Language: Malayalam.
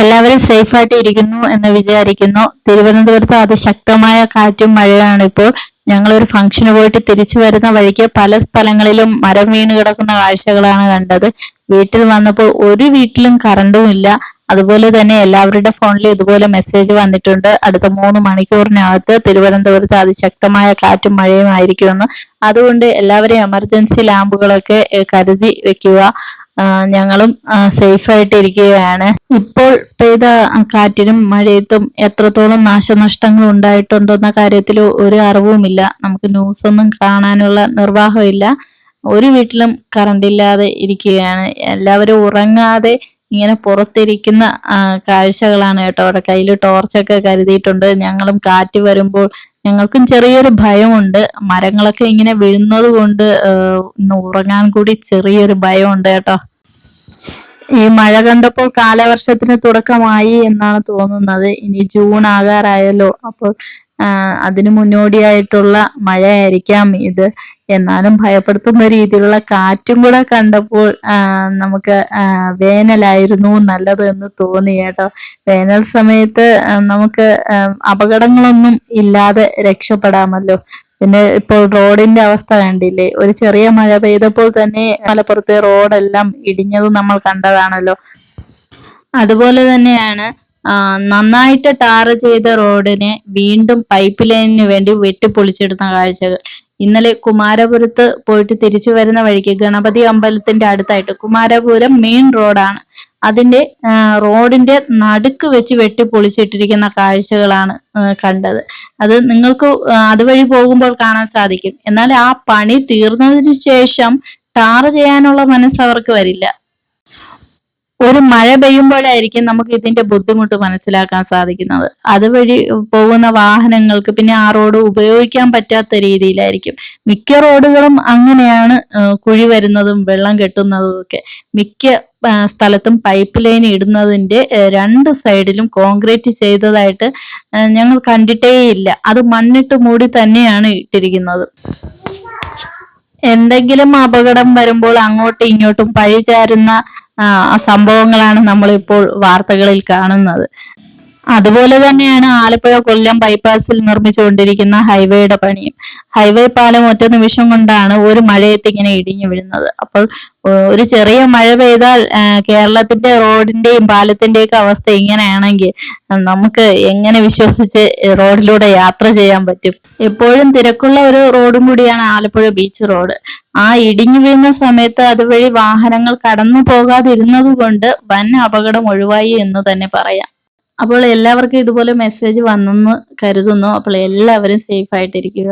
എല്ലാവരും സേഫായിട്ട് ഇരിക്കുന്നു എന്ന് വിചാരിക്കുന്നു. തിരുവനന്തപുരത്ത് അതിശക്തമായ കാറ്റും മഴയാണ് ഇപ്പോൾ. ഞങ്ങളൊരു ഫംഗ്ഷന് പോയിട്ട് തിരിച്ചു വരുന്ന വഴിക്ക് പല സ്ഥലങ്ങളിലും മരം വീണ് കിടക്കുന്ന കാഴ്ചകളാണ് കണ്ടത്. വീട്ടിൽ വന്നപ്പോൾ ഒരു വീട്ടിലും കറണ്ടും ഇല്ല. അതുപോലെ തന്നെ എല്ലാവരുടെ ഫോണിൽ ഇതുപോലെ മെസ്സേജ് വന്നിട്ടുണ്ട്. അടുത്ത മൂന്ന് മണിക്കൂറിനകത്ത് തിരുവനന്തപുരത്ത് അതിശക്തമായ കാറ്റും മഴയും ആയിരിക്കുമെന്ന് അതുകൊണ്ട് എല്ലാവരെയും എമർജൻസി ലാമ്പുകളൊക്കെ കരുതി വെക്കുക. ഞങ്ങളും സേഫ് ആയിട്ട് ഇരിക്കുകയാണ് ഇപ്പോൾ പെയ്ത കാറ്റിനും മഴയത്തും എത്രത്തോളം നാശനഷ്ടങ്ങൾ ഉണ്ടായിട്ടുണ്ടെന്ന കാര്യത്തിൽ ഒരു അറിവുമില്ല. നമുക്ക് ന്യൂസ് ഒന്നും കാണാനുള്ള നിർവാഹമില്ല. ഒരു വീട്ടിലും കറണ്ട് ഇല്ലാതെ ഇരിക്കുകയാണ്. എല്ലാവരും ഉറങ്ങാതെ ഇങ്ങനെ പുറത്തിരിക്കുന്ന കാഴ്ചകളാണ് കേട്ടോ അവരുടെ കയ്യിൽ. ടോർച്ചൊക്കെ കരുതിയിട്ടുണ്ട്. ഞങ്ങളും കാറ്റ് വരുമ്പോൾ ഞങ്ങൾക്കും ചെറിയൊരു ഭയമുണ്ട്. മരങ്ങളൊക്കെ ഇങ്ങനെ വീഴുന്നത് കൊണ്ട് ഉറങ്ങാൻ കൂടി ചെറിയൊരു ഭയമുണ്ട് കേട്ടോ. ഈ മഴ കണ്ടപ്പോൾ കാലവർഷത്തിന് തുടക്കമായി എന്നാണ് തോന്നുന്നത്. ഇനി ജൂൺ ആകാറായല്ലോ. അപ്പോൾ അതിന് മുന്നോടിയായിട്ടുള്ള മഴയായിരിക്കാം ഇത് എന്നാലും ഭയപ്പെടുത്തുന്ന രീതിയിലുള്ള കാറ്റും കൂടെ കണ്ടപ്പോൾ നമുക്ക് വേനലായിരുന്നു നല്ലത് എന്ന് തോന്നി കേട്ടോ. വേനൽ സമയത്ത് നമുക്ക് അപകടങ്ങളൊന്നും ഇല്ലാതെ രക്ഷപ്പെടാമല്ലോ. പിന്നെ ഇപ്പോൾ റോഡിന്റെ അവസ്ഥ കണ്ടില്ലേ? ഒരു ചെറിയ മഴ പെയ്തപ്പോൾ തന്നെ മലപ്പുറത്തെ റോഡെല്ലാം ഇടിഞ്ഞത് നമ്മൾ കണ്ടതാണല്ലോ. അതുപോലെ തന്നെയാണ് നന്നായിട്ട് ടാർ ചെയ്ത റോഡിനെ വീണ്ടും പൈപ്പ് ലൈനിന് വേണ്ടി വെട്ടിപ്പൊളിച്ചെടുത്ത കാഴ്ചകൾ. ഇന്നലെ കുമാരപുരത്ത് പോയിട്ട് തിരിച്ചു വരുന്ന വഴിക്ക് ഗണപതി അമ്പലത്തിന്റെ അടുത്തായിട്ട് കുമാരപുരം മെയിൻ റോഡാണ്. അതിന്റെ റോഡിന്റെ നടുക്ക് വെച്ച് വെട്ടിപ്പൊളിച്ചിട്ടിരിക്കുന്ന കാഴ്ചകളാണ് ആ, കണ്ടത്. അത് നിങ്ങൾക്ക് അതുവഴി പോകുമ്പോൾ കാണാൻ സാധിക്കും. എന്നാൽ ആ പണി തീർന്നതിന് ശേഷം ടാർ ചെയ്യാനുള്ള മനസ്സ് അവർക്ക് വരില്ല. ഒരു മഴ പെയ്യുമ്പോഴായിരിക്കും നമുക്ക് ഇതിന്റെ ബുദ്ധിമുട്ട് മനസ്സിലാക്കാൻ സാധിക്കുന്നത്. അതുവഴി പോകുന്ന വാഹനങ്ങൾക്ക് പിന്നെ ആ റോഡ് ഉപയോഗിക്കാൻ പറ്റാത്ത രീതിയിലായിരിക്കും. മിക്ക റോഡുകളും അങ്ങനെയാണ് കുഴി വരുന്നതും വെള്ളം കെട്ടുന്നതും ഒക്കെ. മിക്ക സ്ഥലത്തും പൈപ്പ് ലൈൻ ഇടുന്നതിന്റെ രണ്ട് സൈഡിലും കോൺക്രീറ്റ് ചെയ്തതായിട്ട് ഞങ്ങൾ കണ്ടിട്ടേയില്ല. അത് മണ്ണിട്ട് മൂടി തന്നെയാണ് ഇട്ടിരിക്കുന്നത്. എന്തെങ്കിലും അപകടം വരുമ്പോൾ അങ്ങോട്ടും ഇങ്ങോട്ടും പഴിചാരുന്ന സംഭവങ്ങളാണ് നമ്മളിപ്പോൾ വാർത്തകളിൽ കാണുന്നത്. അതുപോലെ തന്നെയാണ് ആലപ്പുഴ കൊല്ലം ബൈപ്പാസിൽ നിർമ്മിച്ചുകൊണ്ടിരിക്കുന്ന ഹൈവേയുടെ പണിയും. ഹൈവേ പാലം ഒറ്റ നിമിഷം കൊണ്ടാണ് ഒരു മഴയത്ത് ഇങ്ങനെ ഇടിഞ്ഞു വീഴുന്നത്. അപ്പോൾ ഒരു ചെറിയ മഴ പെയ്താൽ കേരളത്തിന്റെ റോഡിന്റെയും പാലത്തിന്റെയും ഒക്കെ അവസ്ഥ ഇങ്ങനെയാണെങ്കിൽ നമുക്ക് എങ്ങനെ വിശ്വസിച്ച് റോഡിലൂടെ യാത്ര ചെയ്യാൻ പറ്റും? എപ്പോഴും തിരക്കുള്ള ഒരു റോഡും കൂടിയാണ് ആലപ്പുഴ ബീച്ച് റോഡ് ആ ഇടിഞ്ഞു വീഴുന്ന സമയത്ത് അതുവഴി വാഹനങ്ങൾ കടന്നു പോകാതിരുന്നത് കൊണ്ട് വൻ അപകടം ഒഴിവായി എന്ന് തന്നെ പറയാം. അപ്പോൾ എല്ലാവർക്കും ഇതുപോലെ മെസ്സേജ് വന്നെന്ന് കരുതുന്നു. അപ്പോൾ എല്ലാവരും സേഫ് ആയിട്ടിരിക്കുക.